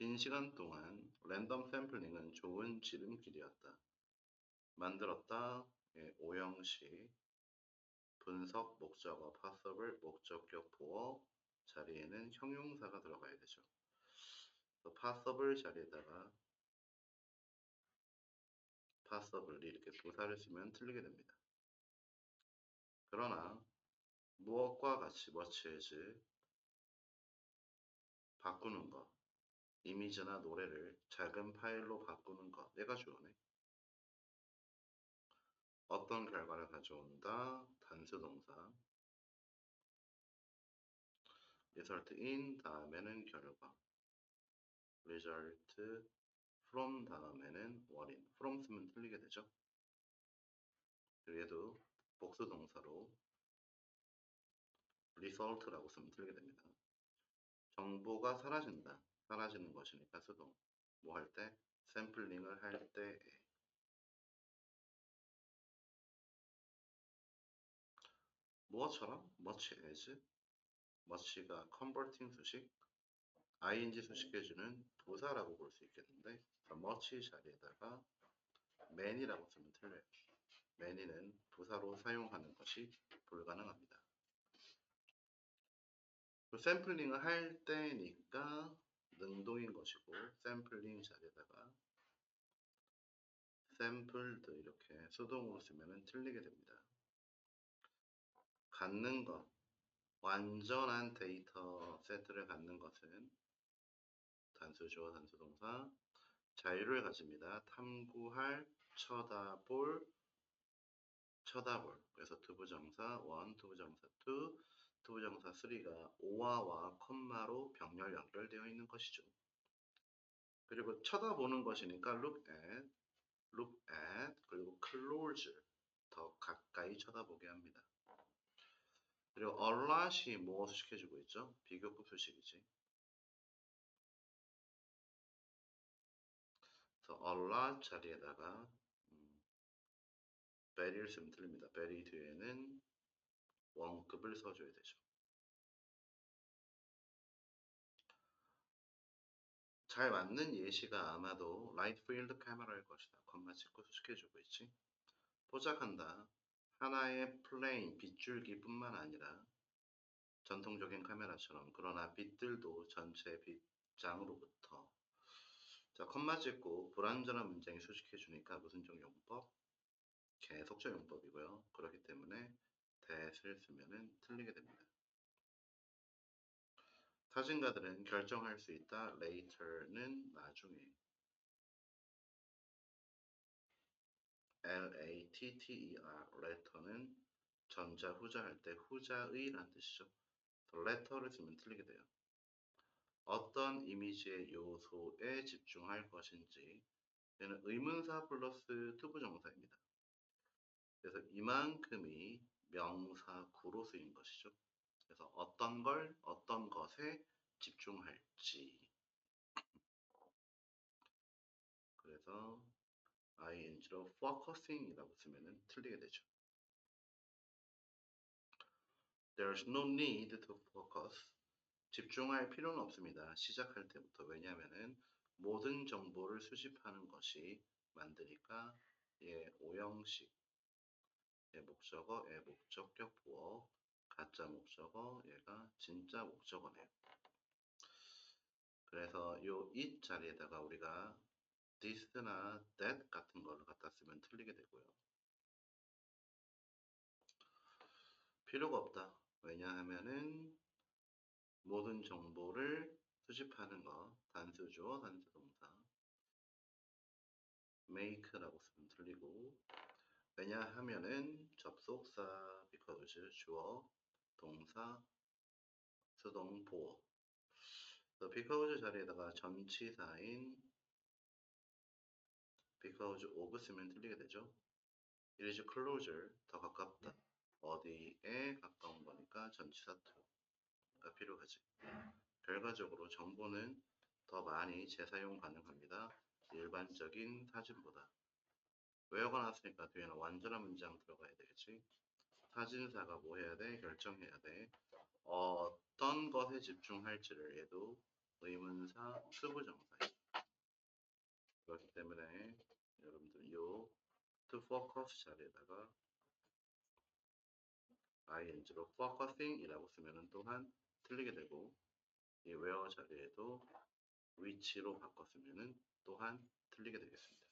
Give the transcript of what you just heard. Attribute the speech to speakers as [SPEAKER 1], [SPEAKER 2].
[SPEAKER 1] 긴 시간 동안 랜덤 샘플링은 좋은 지름길이었다. 만들었다. 예, 오형식 분석 목적어 possible 목적격 보어 자리에는 형용사가 들어가야 되죠. possible 자리에다가 possible 이렇게 부사를 쓰면 틀리게 됩니다. 그러나 무엇과 같이 much as 바꾸는 것 이미지나 노래를 작은 파일로 바꾸는 것 내가 주어네. 어떤 결과를 가져온다? 단수 동사. result in 다음에는 결과. result from 다음에는 원인. from 쓰면 틀리게 되죠. 그래도 복수 동사로 result라고 쓰면 틀리게 됩니다. 정보가 사라진다. 사라지는 것이니까 수동. 뭐 할 때? 샘플링을 할 때. 무엇처럼? much as much가 converting 수식 ing 수식해주는 부사라고 볼 수 있겠는데 much 자리에다가 many라고 쓰면 틀려요. many는 부사로 사용하는 것이 불가능합니다. 샘플링을 할 때니까 능동인 것이고 샘플링 자리에다가 샘플드 이렇게 수동으로 쓰면 틀리게 됩니다. 갖는 것, 완전한 데이터 세트를 갖는 것은 단수주어 단수동사 자유를 가집니다. 탐구할, 쳐다볼, 쳐다볼. 그래서 투부정사 1, 투부정사 2, 투 부정사 3가 오와와 컴마로 병렬 연결되어 있는 것이죠. 그리고 쳐다보는 것이니까 look at, look at, 그리고 close, 더 가까이 쳐다보게 합니다. 그리고 a lot이 무엇을 시켜주고 있죠? 비교급 수식이지. 그래서 a lot 자리에다가 음, very를 쓰면 틀립니다. very 뒤에는 원급을 써줘야 되죠. 잘 맞는 예시가 아마도 라이트 필드 카메라일 것이다. 컴마 찍고 수식해주고 있지. 포착한다. 하나의 플레인 빗줄기뿐만 아니라 전통적인 카메라처럼 그러나 빛들도 전체 빛장으로부터 자 컴마 찍고 불완전한 문장이 수식해 주니까 무슨 종 용법? 계속적 용법이고요. 그렇기 때문에 that을 쓰면 틀리게 됩니다. 사진가들은 결정할 수 있다. later는 나중에 L-A-T-T-E-R, letter는 전자, 후자 할 때 후자의 란 뜻이죠. letter를 쓰면 틀리게 돼요. 어떤 이미지의 요소에 집중할 것인지 얘는 의문사 플러스 투부정사입니다. 그래서 이만큼이 명사 구로 쓰인 것이죠. 그래서 어떤 걸 어떤 것에 집중할지 그래서 ing로 focusing이라고 쓰면 틀리게 되죠. There's no need to focus. 집중할 필요는 없습니다. 시작할 때부터. 왜냐하면 모든 정보를 수집하는 것이 만드니까 예, 오형식, 예, 목적어, 예, 목적격 보어, 가짜 목적어, 얘가 진짜 목적어네요. 그래서 요 it 자리에다가 우리가 this나 that 같은 걸로 갖다 쓰면 틀리게 되고요. 필요가 없다. 왜냐하면은 모든 정보를 수집하는 거 단수주어 단수 동사 make라고 쓰면 틀리고 왜냐하면은 접속사 because 주어 동사 수동 보어 because 자리에다가 전치사인 because of 쓰면 틀리게 되죠. it is closer 더 가깝다. 어디에 가까운 거니까 전치사 to가 필요하지. 결과적으로 정보는 더 많이 재사용 가능합니다. 일반적인 사진보다. 외워가 나왔으니까 뒤에는 완전한 문장 들어가야 되겠지. 사진사가 뭐 해야 돼? 결정해야 돼. 어떤 것에 집중할지를 얘도 의문사 수부정사이죠. 그렇기 때문에 여러분들 요 to focus 자리에다가 ing로 focusing이라고 쓰면은 또한 틀리게 되고 이 where 자리에도 which로 바꿨으면은 또한 틀리게 되겠습니다.